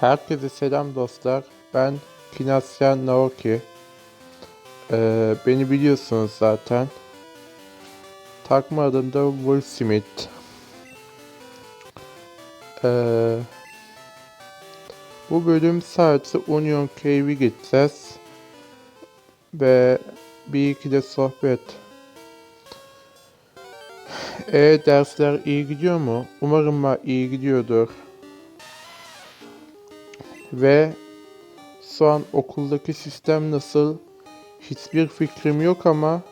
Herkese selam dostlar. Ben Kinasya Naoki. Ee, beni biliyorsunuz zaten. Takma adım da Will Smith. Ee, bu bölüm sadece Union Cave'i gideceğiz. Ve bir iki de sohbet. E dersler iyi gidiyor mu? Umarım ma- iyi gidiyordur. Ve şu an okuldaki sistem nasıl? Hiçbir fikrim yok ama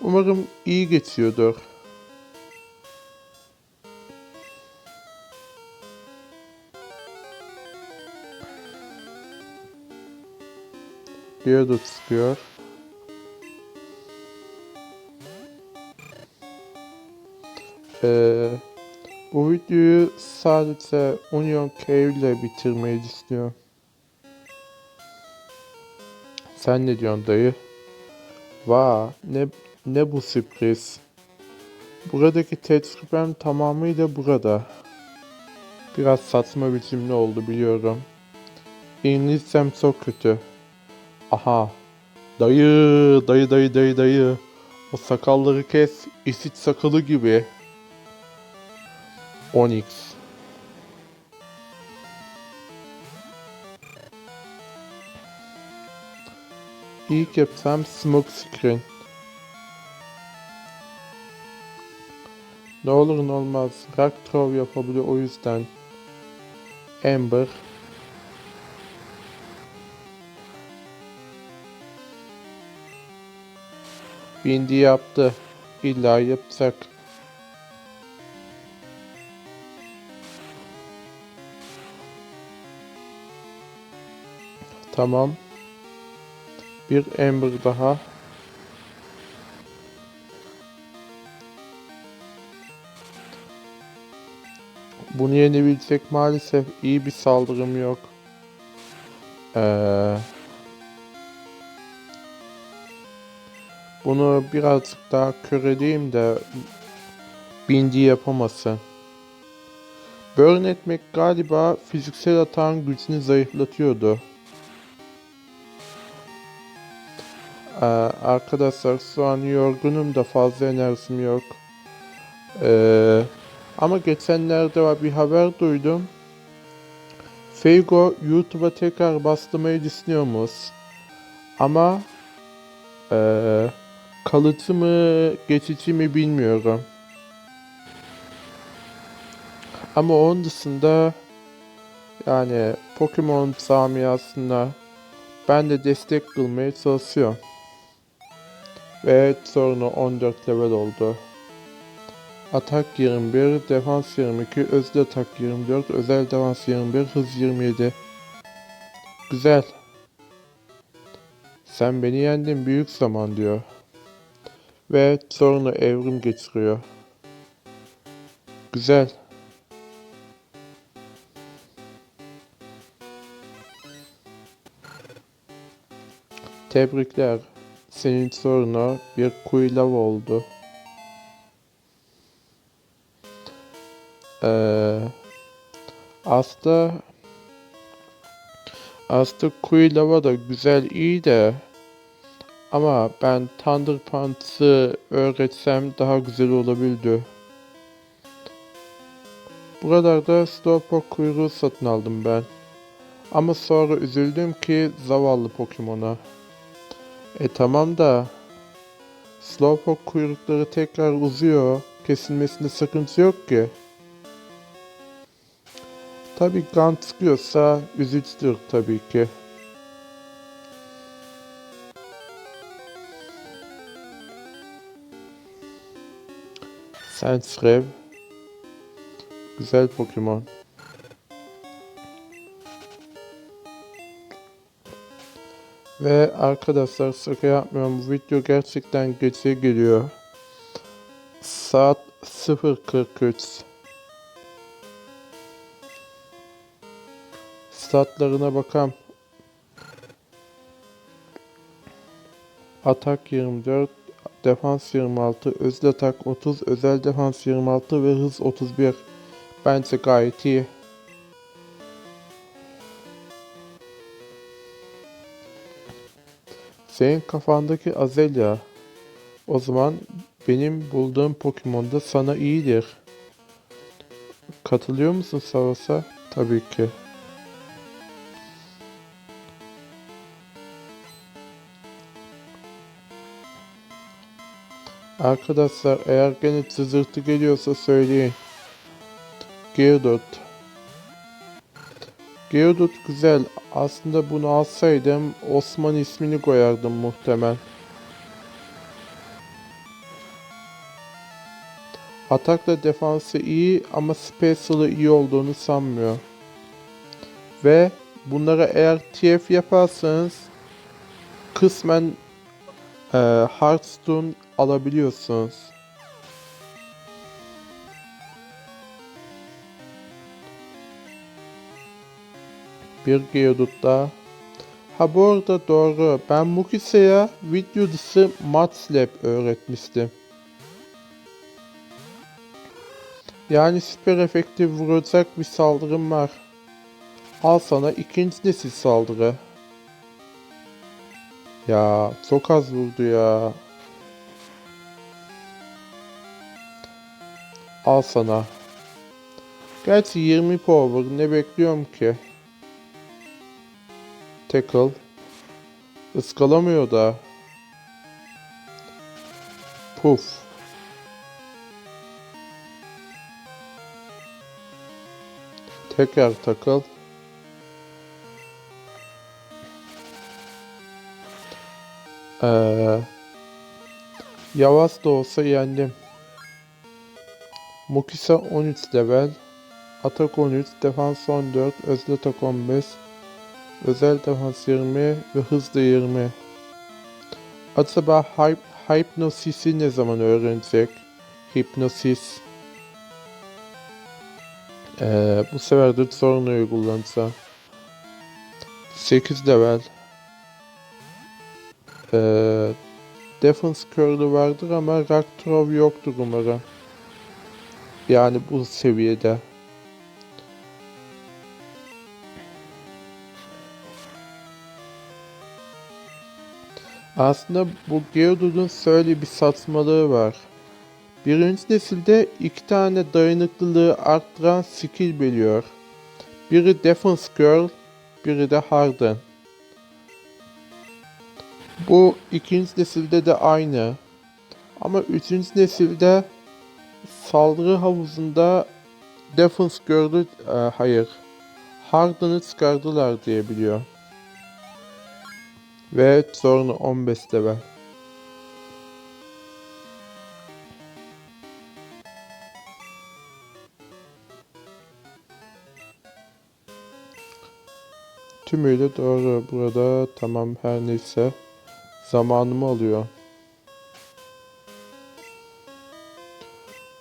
umarım iyi geçiyordur. Bir de çıkıyor. Ee, bu videoyu sadece Union Cave ile bitirmeyi düşünüyorum. Sen ne diyorsun dayı? Vaa ne ne bu sürpriz. Buradaki tecrübem tamamıyla burada. Biraz saçma bir cümle oldu biliyorum. İngilizcem çok kötü. Aha. Dayı, dayı, dayı, dayı, dayı. O sakalları kes, isit sakalı gibi. Onyx. İlk yapsam smoke screen. Ne olur ne olmaz. Rock throw yapabiliyor o yüzden. Amber. Bindi yaptı. İlla yapacak. Tamam. Bir Amber daha. Bunu yenebilecek maalesef iyi bir saldırım yok. Ee, bunu birazcık daha köreleyeyim de bindi yapamasın. Burn etmek galiba fiziksel atağın gücünü zayıflatıyordu. Ee, arkadaşlar şu an yorgunum da fazla enerjim yok. Ee, ama geçenlerde bir haber duydum. Feygo YouTube'a tekrar bastırmayı düşünüyormuş. Ama ee, kalıcı mı geçici mi bilmiyorum. Ama onun dışında yani Pokemon camiasında ben de destek kılmaya çalışıyorum. Ve sonra 14 level oldu. Atak 21, defans 22, özel atak 24, özel defans 21, hız 27. Güzel. Sen beni yendin büyük zaman diyor. Ve sonra evrim geçiriyor. Güzel. Tebrikler. Senin soruna bir kuylav oldu. Ee, aslında aslında kuylava da güzel iyi de ama ben Thunder Punch'ı öğretsem daha güzel olabilirdi. Buralarda Slowpoke kuyruğu satın aldım ben. Ama sonra üzüldüm ki zavallı Pokemon'a. E tamam da Slowpoke kuyrukları tekrar uzuyor. Kesilmesinde sıkıntı yok ki. Tabi kan çıkıyorsa üzücüdür tabii ki. Sensrev Güzel Pokemon. Ve arkadaşlar şaka yapmıyorum video gerçekten gece geliyor. Saat 0.43. Statlarına bakam. Atak 24, defans 26, özel atak 30, özel defans 26 ve hız 31. Bence gayet iyi. Senin kafandaki Azelia. O zaman benim bulduğum Pokemon da sana iyidir. Katılıyor musun Savas'a? Tabii ki. Arkadaşlar eğer gene cızırtı geliyorsa söyleyin. Geodude. Geodude güzel. Aslında bunu alsaydım Osman ismini koyardım muhtemel. Atakla defansı iyi ama Special'ı iyi olduğunu sanmıyor. Ve bunlara eğer TF yaparsanız kısmen e, Hearthstone alabiliyorsunuz. Bir Geodude daha. Ha bu arada doğru. Ben Mukise'ye video dışı Matslab öğretmiştim. Yani süper efektif vuracak bir saldırım var. Al sana ikinci nesil saldırı. Ya çok az vurdu ya. Al sana. Gerçi 20 power ne bekliyorum ki? Tackle. Iskalamıyor da. Puf. Tekrar takıl. Ee, yavaş da olsa yendim. Mukisa 13 level. Atak 13, defans 14, özel atak 15, özel defans 20 ve hız da 20. Acaba hyp, Hypnosis'i ne zaman öğrenecek? Hipnosis. Ee, bu sefer de sorunu kullanacağım. 8 level. Ee, Defense Curl'ü vardır ama Rock Throw yoktur umarım. Yani bu seviyede. Aslında bu Geodude'un şöyle bir saçmalığı var. Birinci nesilde iki tane dayanıklılığı arttıran skill veriyor. Biri Defense Girl, biri de Harden. Bu ikinci nesilde de aynı. Ama üçüncü nesilde saldırı havuzunda Defense Girl'ü, e, hayır, Harden'ı çıkardılar diye biliyor. Ve sonra 15 level. Tümüyle doğru. Burada tamam her neyse zamanımı alıyor.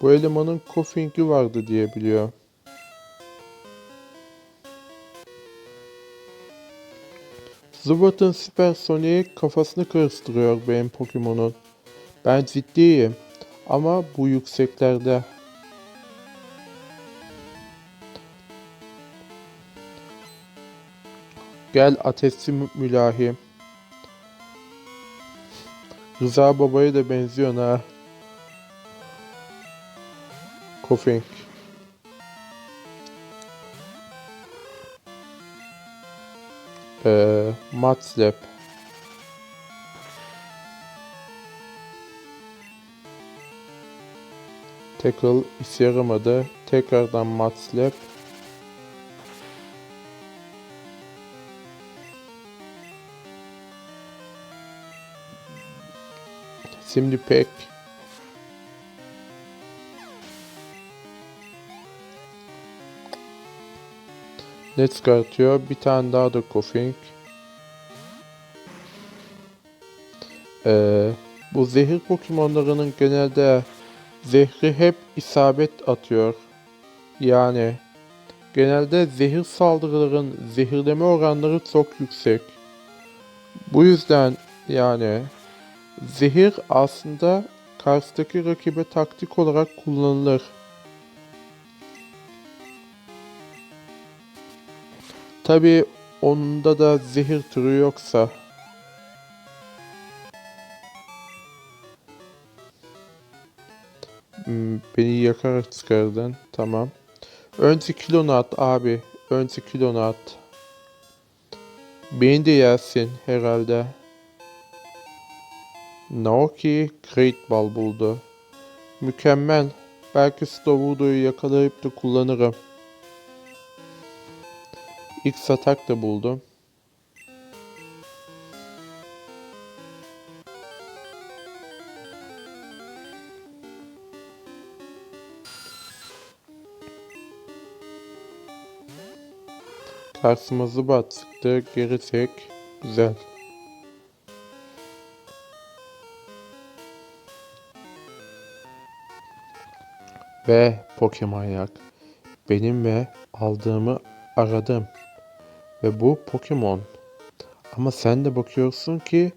Bu elemanın Koffing'i vardı diye biliyor. Zubat'ın Süper Sonic'i kafasını karıştırıyor benim Pokemon'un. Ben ciddiyim. Ama bu yükseklerde. Gel ateşli mü- mülahi. Rıza babaya da benziyor ha. Koffing. Ee, Matslap. Tackle işe yaramadı. Tekrardan Matslap. Şimdi pek ne çıkartıyor? Bir tane daha da Koffing. Ee, bu zehir Pokemon'larının genelde zehri hep isabet atıyor. Yani genelde zehir saldırıların zehirleme oranları çok yüksek. Bu yüzden yani zehir aslında karşıdaki rakibe taktik olarak kullanılır. Tabi onda da zehir türü yoksa. Hmm, beni yakarak çıkardan. Tamam. Önce kilonu at abi. Önce kilonu at. Beni de yersin herhalde. Naoki Great Ball buldu. Mükemmel. Belki Stovudo'yu yakalayıp da kullanırım. X atak da buldum. Karşıma Zubat çıktı. Geri çek. Güzel. Ve Pokemon yak. Benim ve aldığımı aradım. Ve bu Pokemon. Ama sen de bakıyorsun ki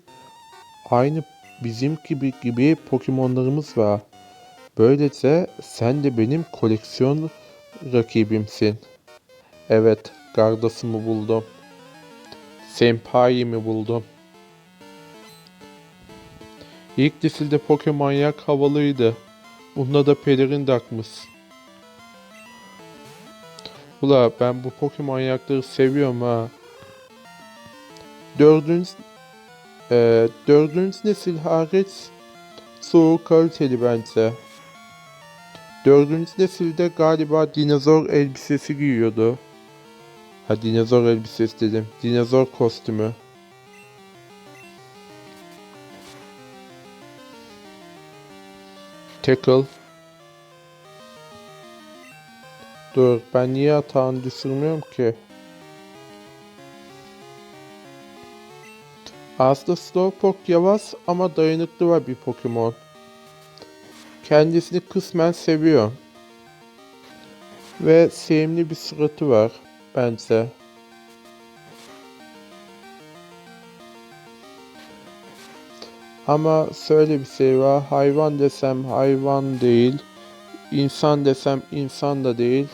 aynı bizim gibi gibi Pokemon'larımız var. Böylece sen de benim koleksiyon rakibimsin. Evet, Gardas'ımı buldum. Senpai'mi buldum. İlk dizilde Pokemon yak havalıydı. Bunda da pelerin takmış. Ula ben bu Pokemon yakları seviyorum ha. Dördüncü, eee dördüncü nesil hariç çoğu kaliteli bence. Dördüncü nesilde galiba dinozor elbisesi giyiyordu. Ha dinozor elbisesi dedim. Dinozor kostümü. Tackle. Dur ben niye atağını düşürmüyorum ki? Aslında Slowpoke yavaş ama dayanıklı var bir Pokemon. Kendisini kısmen seviyor. Ve sevimli bir suratı var bence. Ama şöyle bir şey var. Hayvan desem hayvan değil. İnsan desem insan da değil.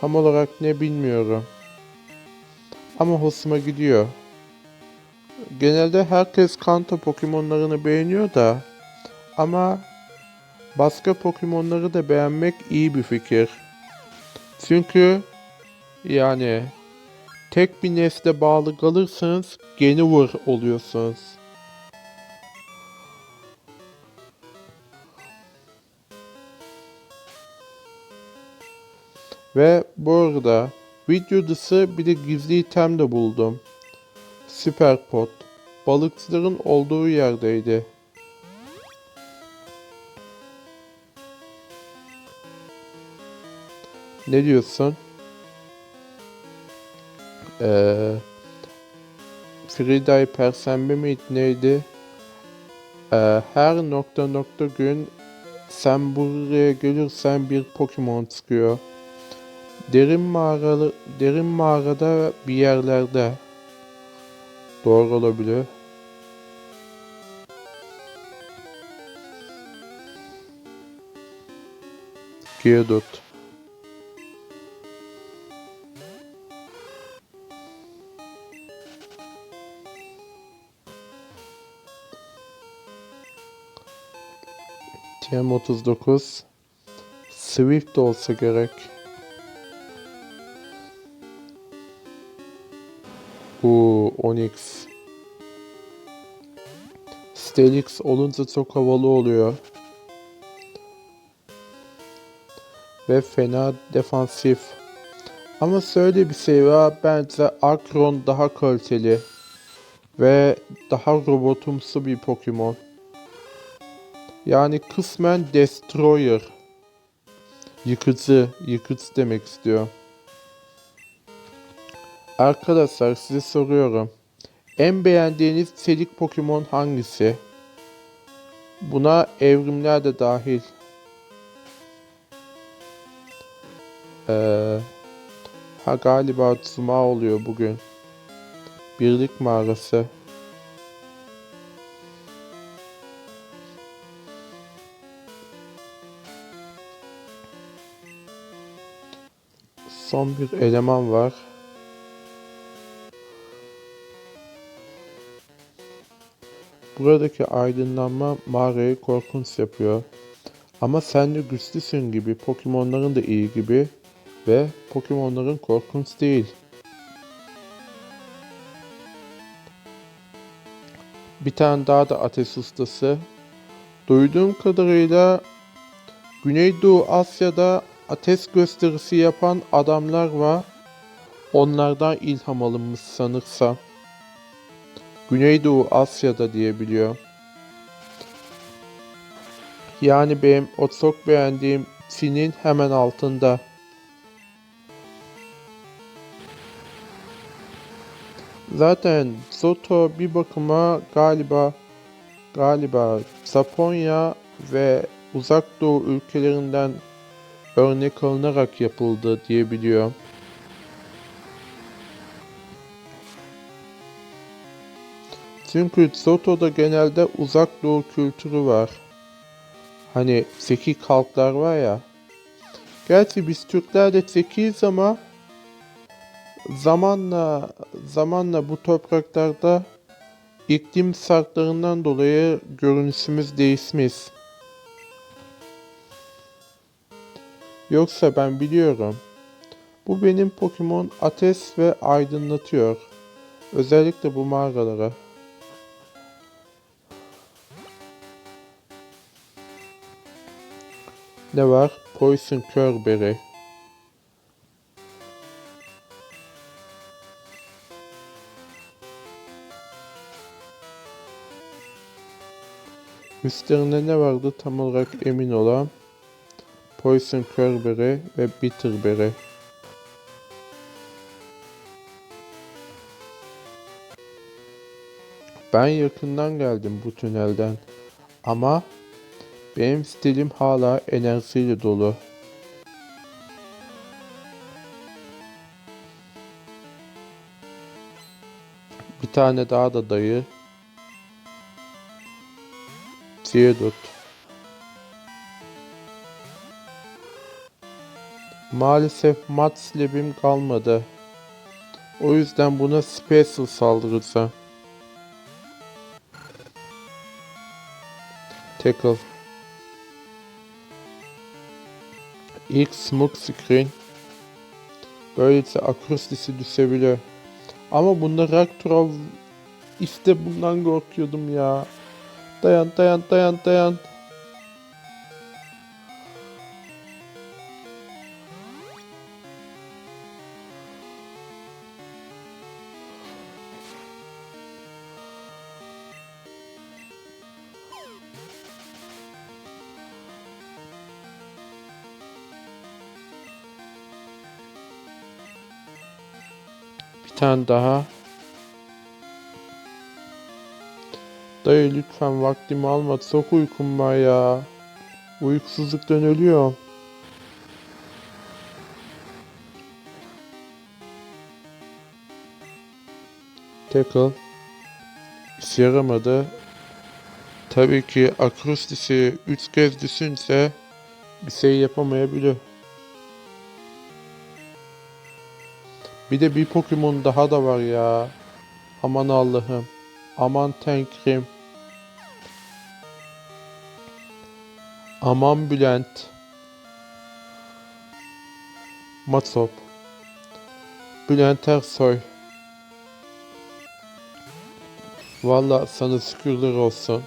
Tam olarak ne bilmiyorum. Ama hoşuma gidiyor. Genelde herkes Kanto Pokemon'larını beğeniyor da. Ama başka Pokemon'ları da beğenmek iyi bir fikir. Çünkü yani tek bir nesle bağlı kalırsanız Genivore oluyorsunuz. Ve bu arada video dışı bir de gizli item de buldum. Süper pot. Balıkçıların olduğu yerdeydi. Ne diyorsun? Ee, Friday Perşembe miydi neydi? Ee, her nokta nokta gün sen buraya gelirsen bir Pokemon çıkıyor. Derin mağaralı, derin mağarada bir yerlerde. Doğru olabilir. Geodude. TM39 Swift olsa gerek. Bu Onyx. Stelix olunca çok havalı oluyor. Ve fena defansif. Ama şöyle bir şey var. Bence Akron daha kaliteli. Ve daha robotumsu bir Pokemon. Yani kısmen Destroyer. Yıkıcı, yıkıcı demek istiyor. Arkadaşlar size soruyorum. En beğendiğiniz çelik Pokemon hangisi? Buna evrimler de dahil. Ee, ha galiba Cuma oluyor bugün. Birlik mağarası. Son bir eleman var. Buradaki aydınlanma mağarayı korkunç yapıyor. Ama sen de güçlüsün gibi, Pokemon'ların da iyi gibi ve Pokemon'ların korkunç değil. Bir tane daha da ateş ustası. Duyduğum kadarıyla Güneydoğu Asya'da ateş gösterisi yapan adamlar var. Onlardan ilham alınmış sanırsam. Güneydoğu Asya'da diye biliyorum. Yani benim o çok beğendiğim Çin'in hemen altında. Zaten Zoto bir bakıma galiba galiba Japonya ve Uzak Doğu ülkelerinden örnek alınarak yapıldı diye Çünkü Zoto'da genelde uzak doğu kültürü var. Hani zeki halklar var ya. Gerçi biz Türkler de zekiyiz ama zamanla zamanla bu topraklarda iklim şartlarından dolayı görünüşümüz değişmiş. Yoksa ben biliyorum. Bu benim Pokemon ateş ve aydınlatıyor. Özellikle bu mağaralara. Ne var? Poison Curberry. Üstlerinde ne vardı tam olarak emin olam. Poison Curberry ve Bitterberry. Ben yakından geldim bu tünelden. Ama benim stilim hala enerjiyle dolu. Bir tane daha da dayı. Theodot. Maalesef mat slabim kalmadı. O yüzden buna special saldıracağım. Tackle. İlk smoke screen. Böylece akrostisi düşebiliyor. Ama bunda Raktorov işte bundan korkuyordum ya. Dayan dayan dayan dayan. Tane daha. Dayı lütfen vaktimi alma. Çok uykum var ya. Uykusuzluktan ölüyorum. Tackle. İşe yaramadı. Tabii ki akrostisi 3 kez düşünse bir şey yapamayabilir. Bir de bir Pokemon daha da var ya. Aman Allah'ım. Aman Tankrım. Aman Bülent. Matsop. Bülent Ersoy. Valla sana şükürler olsun.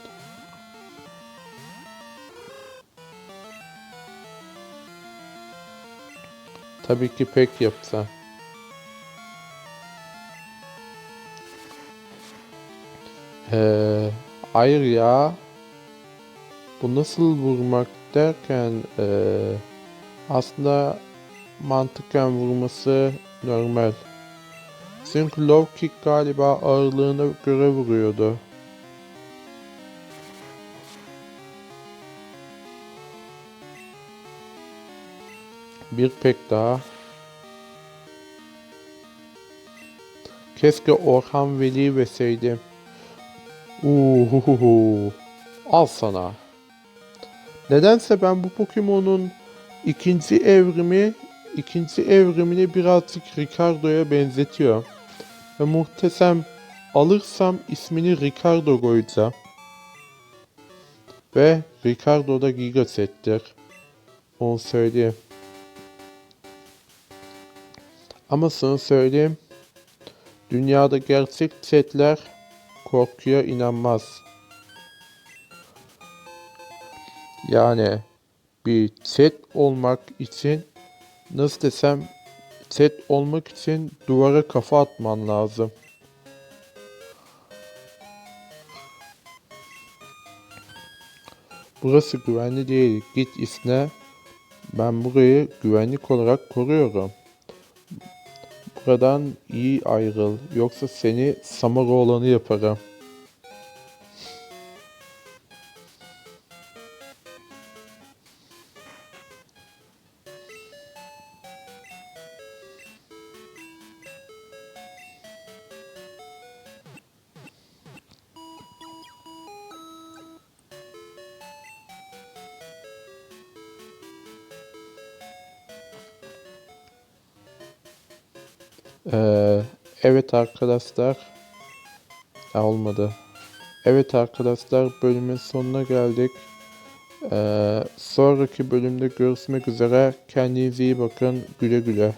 Tabii ki pek yapsa. Ee, hayır ya. Bu nasıl vurmak derken ee, aslında mantıken vurması normal. Çünkü low kick galiba ağırlığına göre vuruyordu. Bir pek daha. Keşke Orhan Veli verseydim. Uhuhu. Al sana. Nedense ben bu Pokemon'un ikinci evrimi ikinci evrimini birazcık Ricardo'ya benzetiyor. Ve muhtesem alırsam ismini Ricardo koyacağım. Ve Ricardo da giga settir. Onu söyleyeyim. Ama sana söyleyeyim. Dünyada gerçek setler korkuya inanmaz. Yani bir set olmak için nasıl desem set olmak için duvara kafa atman lazım. Burası güvenli değil. Git isne. Ben burayı güvenlik olarak koruyorum. Buradan iyi ayrıl. Yoksa seni Samaroğlan'ı yaparım. Ee, evet arkadaşlar. Ha, olmadı. Evet arkadaşlar bölümün sonuna geldik. Ee, sonraki bölümde görüşmek üzere. Kendinize iyi bakın. Güle güle.